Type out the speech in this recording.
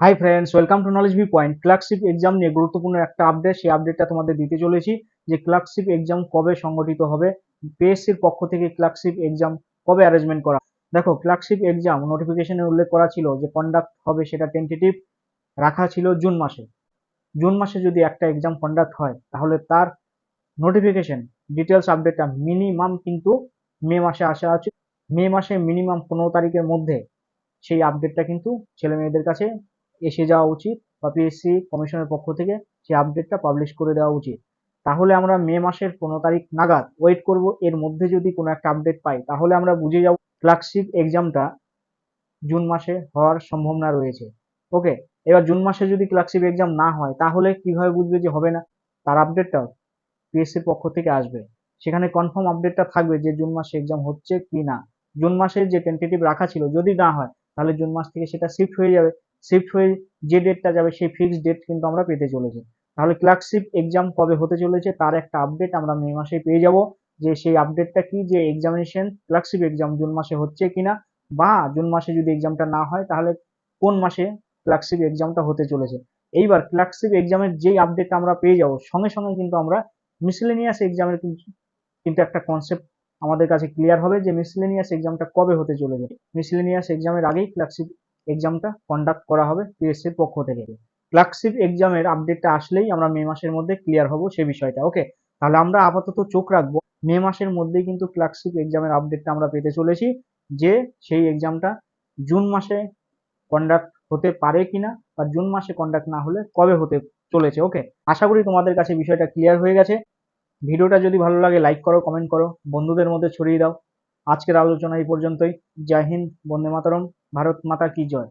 Hi friends welcome to knowledge V point clerkship exam নিয়ে গুরুত্বপূর্ণ একটা আপডেট সেই আপডেটটা তোমাদের দিতে চলেছি যে ক্লার্কশিপ এক্সাম কবে সংগঠিত হবে। পিএসসির পক্ষ থেকে ক্লার্কশিপ এক্সাম কবে অ্যারেঞ্জমেন্ট করা দেখো ক্লার্কশিপ এক্সাম নোটিফিকেশনে উল্লেখ করা ছিল যে কন্ডাক্ট হবে সেটা টেন্টেটিভ রাখা ছিল জুন মাসে। জুন মাসে যদি একটা এক্সাম কন্ডাক্ট হয়, তাহলে তার নোটিফিকেশন ডিটেলস আপডেটটা মিনিমাম কিন্তু মে মাসে আসা আছে। মে মাসে মিনিমাম পনেরো তারিখের মধ্যে সেই আপডেটটা কিন্তু ছেলে মেয়েদের কাছে এসে যাওয়া উচিত বা পিএসসি কমিশনের পক্ষ থেকে সেই আপডেটটা পাবলিশ করে দেওয়া উচিত। তাহলে আমরা মে মাসের পনেরো তারিখ নাগাদ ওয়েট করব। এর মধ্যে যদি কোনো একটা আপডেট পাই, তাহলে আমরা বুঝে যাব ক্লার্কশিপ এক্সামটা জুন মাসে হওয়ার সম্ভাবনা রয়েছে। ওকে এবার জুন মাসে যদি ক্লার্কশিপ এক্সাম না হয়, তাহলে কীভাবে বুঝবে যে হবে না? তার আপডেটটা পিএসসির পক্ষ থেকে আসবে। সেখানে কনফার্ম আপডেটটা থাকবে যে জুন মাসে এক্সাম হচ্ছে কি না জুন মাসে যে টেন্টেটিভ রাখা ছিল, যদি না হয়, তাহলে জুন মাস থেকে সেটা শিফট হয়ে যাবে। শিফট হয়ে যে ডেটটা যাবে সেই ফিক্সড ডেট কিন্তু আমরা পেতে চলেছি। তাহলে ক্লার্কশিপ এক্সাম কবে হতে চলেছে তার একটা আপডেট আমরা মে মাসে পেয়ে যাব যে সেই আপডেটটা কি, যে এক্সামিনেশন ক্লার্কশিপ এক্সাম জুন মাসে হচ্ছে কিনা বা জুন মাসে যদি এক্সামটা না হয় তাহলে কোন মাসে ক্লার্কশিপ এক্সামটা হতে চলেছে। এইবার ক্লার্কশিপ এক্সামের যেই আপডেটটা আমরা পেয়ে যাব, সঙ্গে সঙ্গে কিন্তু আমরা মিসলেনিয়াস এক্সামের কিন্তু একটা কনসেপ্ট আমাদের কাছে ক্লিয়ার হবে যে মিসলেনিয়াস এক্সামটা কবে হতে চলেছে। মিসলেনিয়াস এক্সামের আগেই ক্লার্কশিপ এক্সামটা কন্ডাক্ট করা হবে পিএসসির পক্ষ থেকে। ক্লার্কশিপ এক্সামের আপডেটটা আসলেই আমরা মে মাসের মধ্যে ক্লিয়ার হব সে বিষয়টা ওকে তাহলে আমরা আপাতত চোখ রাখব। মে মাসের মধ্যেই কিন্তু ক্লার্কশিপ এক্সামের আপডেটটা আমরা পেতে চলেছি যে সেই এক্সামটা জুন মাসে কন্ডাক্ট হতে পারে কিনা বা জুন মাসে কন্ডাক্ট না হলে কবে হতে চলেছে ওকে আশা করি তোমাদের কাছে বিষয়টা ক্লিয়ার হয়ে গেছে। ভিডিওটা যদি ভালো লাগে লাইক করো কমেন্ট করো, বন্ধুদের মধ্যে ছড়িয়ে দাও। আজকের আলোচনা এই পর্যন্তই। জয় হিন্দ, বন্দে মাতরম। ভারত মাতা কি জয়?